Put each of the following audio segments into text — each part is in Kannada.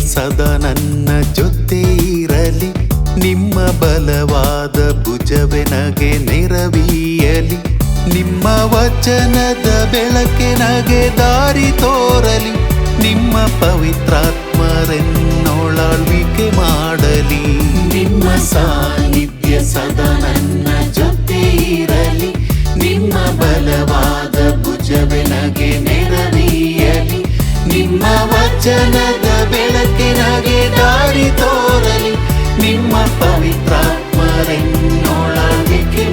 ಸದಾ ನನ್ನ ಜೊತೆ ಇರಲಿ. ನಿಮ್ಮ ಬಲವಾದ ಭುಜವೆ ನಗೆ ನೆರವೀಯಲಿ. ನಿಮ್ಮ ವಚನದ ಬೆಳಕೆ ನಗೆ ದಾರಿ ತೋರಲಿ. ನಿಮ್ಮ ಪವಿತ್ರಾತ್ಮರೆನ್ನೋಳಾಳ್ವಿಕೆ ಮಾಡಲಿ. ನಿಮ್ಮ ಸಾನ್ನಿಧ್ಯ ಸದಾ ನನ್ನ ನಿಮ್ಮ ಪವಿತ್ರಾತ್ಮರೆನ್ನೊಳಗಿಕೆ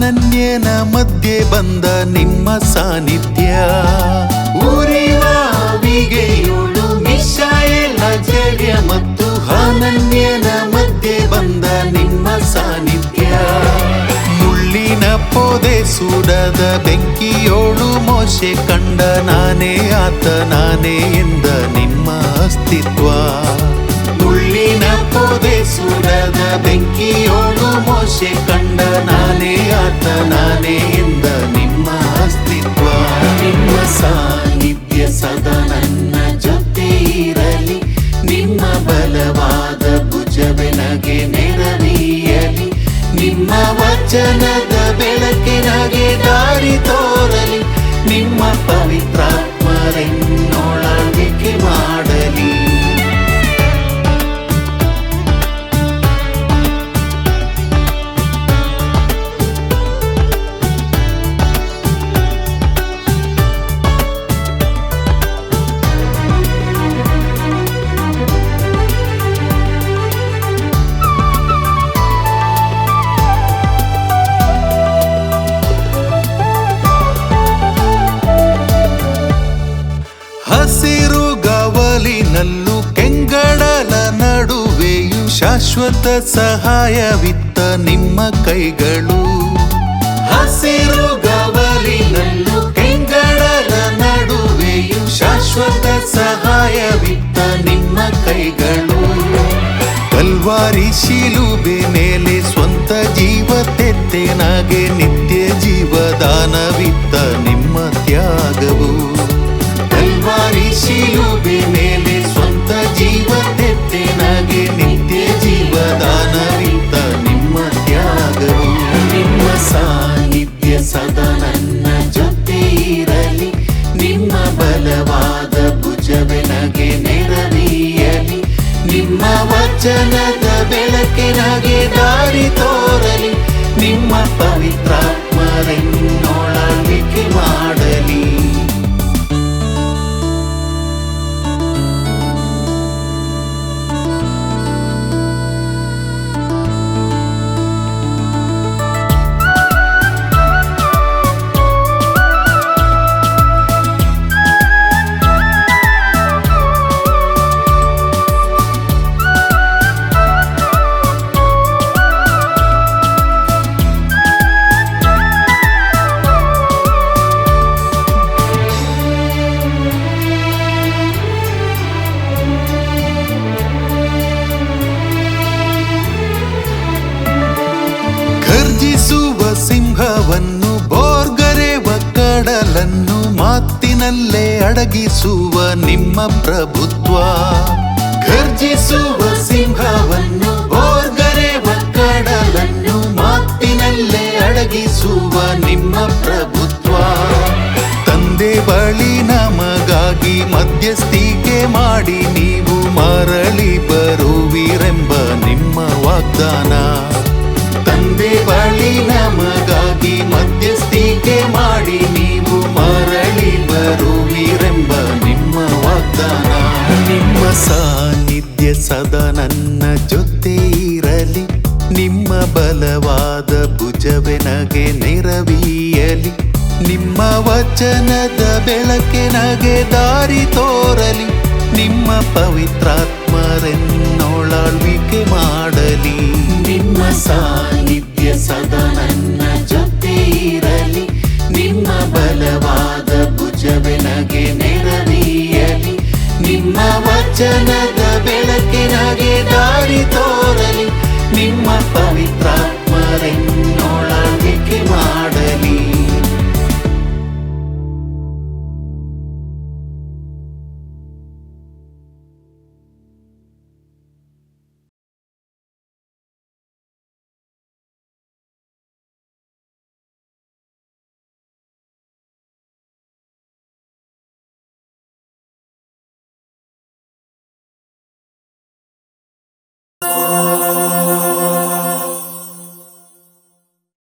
ಹನನ್ಯನ ಮಧ್ಯೆ ಬಂದ ನಿಮ್ಮ ಸಾನ್ನಿಧ್ಯ. ಊರಿವಾವಿಗೆಯೋಳು ಮಿಶಾಯೇಲ ಜರ್ಯ ಮತ್ತು ಅನನ್ಯನ ಮಧ್ಯೆ ಬಂದ ನಿಮ್ಮ ಸಾನ್ನಿಧ್ಯ. ಮುಳ್ಳಿನ ಪೊದೆ ಸುಡದ ಬೆಂಕಿಯೋಳು ಮೋಶೆ ಕಂಡ ನಾನೇ ಆತ, ನಾನೇ ಎಂದ ನಿಮ್ಮ ಅಸ್ತಿತ್ವ. ಮುಳ್ಳಿನ ಪೊದೆ ಸುಡದ ಬೆಂಕಿಯೋಳು ಮೋಶೆ ಕಂಡ ನಾನೇ ಆತ, ನಾನೇ ಎಂದ ನಿಮ್ಮ ಅಸ್ತಿತ್ವ. ನಿಮ್ಮ ಸಾನ್ನಿಧ್ಯ ಸದಾ ನನ್ನ ಜೊತೆ ಇರಲಿ. ನಿಮ್ಮ ಬಲವಾದ ಭುಜ ಬೆನಗೆ ನೆರವೀಯಲಿ ನಿಮ್ಮ ವಚನದ ಶಾಶ್ವತ ಸಹಾಯವಿತ್ತ ನಿಮ್ಮ ಕೈಗಳು. ಹಸಿರು ಗವಲಿನಲ್ಲೂ ಕೆಂಗಡಲ ನಡುವೆಯೂ ಶಾಶ್ವತ ಸಹಾಯವಿತ್ತ ನಿಮ್ಮ ಕೈಗಳು. ಕಲ್ವಾರಿ ಶಿಲುಬೆ ಮೇಲೆ ಸ್ವಂತ ಜೀವ ತೆತ್ತೆನಾಗೆ ನಿತ್ಯ ಜೀವದಾನವಿತ್ತ ನಿಮ್ಮ ತ್ಯಾಗವು. ವಚನದ ಬೆಳಕೆ ನಗೆ ದಾರಿ ತೋರಲಿ. ನಿಮ್ಮ ಪವಿತ್ರಾತ್ಮರೆನ್ನೊಳಗಿಕೆ ಅಡಗಿಸುವ ನಿಮ್ಮ ಪ್ರಭುತ್ವ. ಗರ್ಜಿಸುವ ಸಿಂಹವನ್ನು ಓರ್ಗರೆವ ಕಡಲನ್ನು, ಮಾತಿನಲ್ಲೇ ಅಡಗಿಸುವ ನಿಮ್ಮ ಪ್ರಭುತ್ವ. ತಂದೆ ಬಳಿ ನಮಗಾಗಿ ಮಧ್ಯಸ್ಥಿಕೆ ಮಾಡಿ ನೀವು ಮರಳಿ ಬರುವಿರೆಂಬ ನಿಮ್ಮ ವಾಗ್ದಾನ. ಬಲವಾದ ಭುಜವೆ ನಗೆ ನೆರವೀಯಲಿ, ನಿಮ್ಮ ವಚನದ ಬೆಳಕೆ ನಗೆ ದಾರಿ ತೋರಲಿ, ನಿಮ್ಮ ಪವಿತ್ರಾತ್ಮರೆನ್ನೊಳಳ್ವಿಕೆ ಮಾಡಲಿ. ನಿಮ್ಮ ಸಾನ್ನಿಧ್ಯ ಸದಾ ನನ್ನ ಜೊತೆ ಇರಲಿ, ನಿಮ್ಮ ಬಲವಾದ ಭುಜವೆನಗೆ ನೆರವೀಯಲಿ, ನಿಮ್ಮ ವಚನದ ಬೆಳಕಿನಗೆ ದಾರಿ ತೋರಲಿ ನಿಮ್ಮ ಪವಿತ್ರಾತ್ಮರೆನ್ನೋಳ